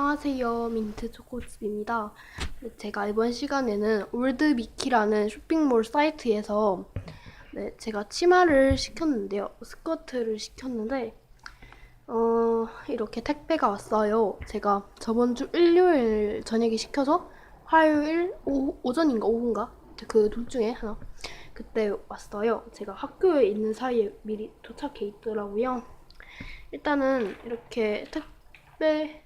안녕하세요. 민트 초코칩입니다. 네, 제가 이번 시간에는 올드미키라는 쇼핑몰 사이트에서 네, 제가 치마를 시켰는데요. 스커트를 시켰는데 어, 이렇게 택배가 왔어요. 제가 저번 주 일요일 저녁에 시켜서 화요일 오후, 오전인가 오후인가? 그 둘 중에 하나. 그때 왔어요. 제가 학교에 있는 사이에 미리 도착해 있더라고요. 일단은 이렇게 택배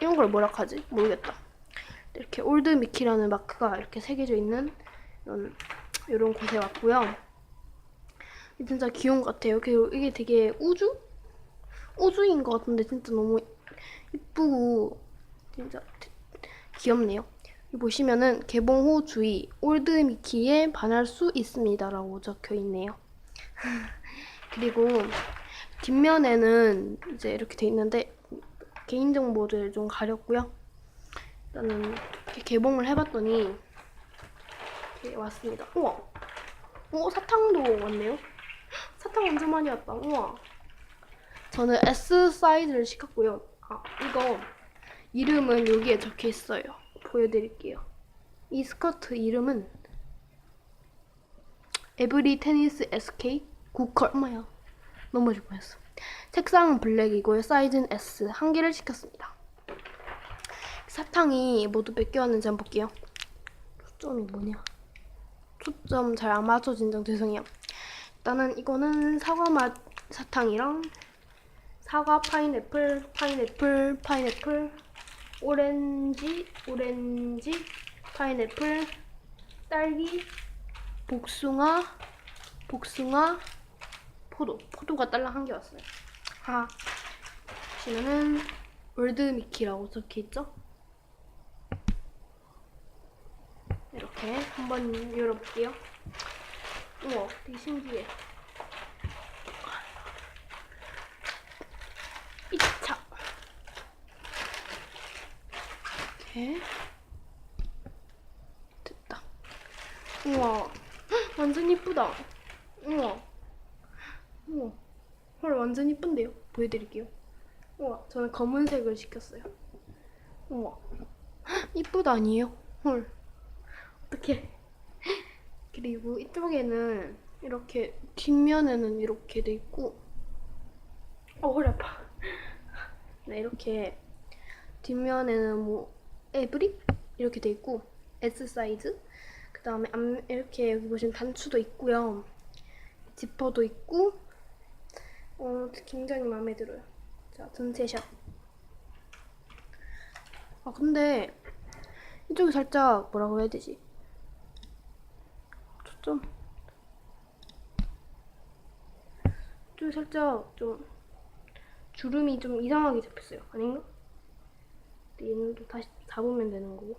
이런 걸 뭐라 하지? 모르겠다. 이렇게 올드 미키라는 마크가 이렇게 새겨져 있는 이런 이런 곳에 왔고요. 진짜 귀여운 것 같아요. 이게 되게 우주? 우주인 것 같은데 진짜 너무 이쁘고 진짜 귀엽네요. 보시면은 개봉 후 주의 올드 미키에 반할 수 있습니다라고 적혀 있네요. 그리고 뒷면에는 이제 이렇게 돼 있는데 개인정보를 좀 가렸고요. 일단은 이렇게 개봉을 해봤더니 이렇게 왔습니다. 우와! 오, 사탕도 왔네요. 사탕 완전 많이 왔다. 우와! 저는 S 사이즈를 시켰고요. 아, 이거 이름은 여기에 적혀 있어요. 보여드릴게요. 이 스커트 이름은 에브리 테니스 SK 구컬 엄마야 넘어질 뻔했어. 색상은 블랙이고요. 사이즈는 S. 한 개를 시켰습니다. 사탕이 모두 몇개 왔는지 한번 볼게요. 초점이 뭐냐? 초점 잘 안 맞춰진 점 죄송해요. 일단은 이거는 사과 맛 사탕이랑 사과, 파인애플, 파인애플, 파인애플, 오렌지, 오렌지, 파인애플, 딸기, 복숭아, 복숭아, 포도. 포도가 딸랑 한 개 왔어요. 아, 보시면은 월드 미키라고 적혀 있죠? 이렇게 한번 열어볼게요. 우와, 되게 신기해. 2차. 이렇게. 됐다. 우와, 헉, 완전 이쁘다. 우와. 우와. 헐 완전 이쁜데요? 보여드릴게요. 우와 저는 검은색을 시켰어요. 우와 헉, 이쁘다 아니에요? 헐 어떡해. 그리고 이쪽에는 이렇게 뒷면에는 이렇게 돼 있고 어 허리 아파. 네 이렇게 뒷면에는 뭐 에브리 이렇게 돼 있고 S 사이즈 그 다음에 이렇게 여기 보시면 단추도 있고요. 지퍼도 있고 어, 굉장히 마음에 들어요. 자, 전체 샷. 아, 근데 이쪽이 살짝 뭐라고 해야 되지? 초점. 이쪽이 살짝 좀 주름이 좀 이상하게 잡혔어요. 아닌가? 근데 얘는 또 다시 잡으면 되는 거고.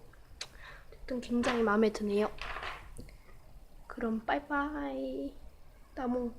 어쨌든 굉장히 마음에 드네요. 그럼 빠이빠이. 따몽.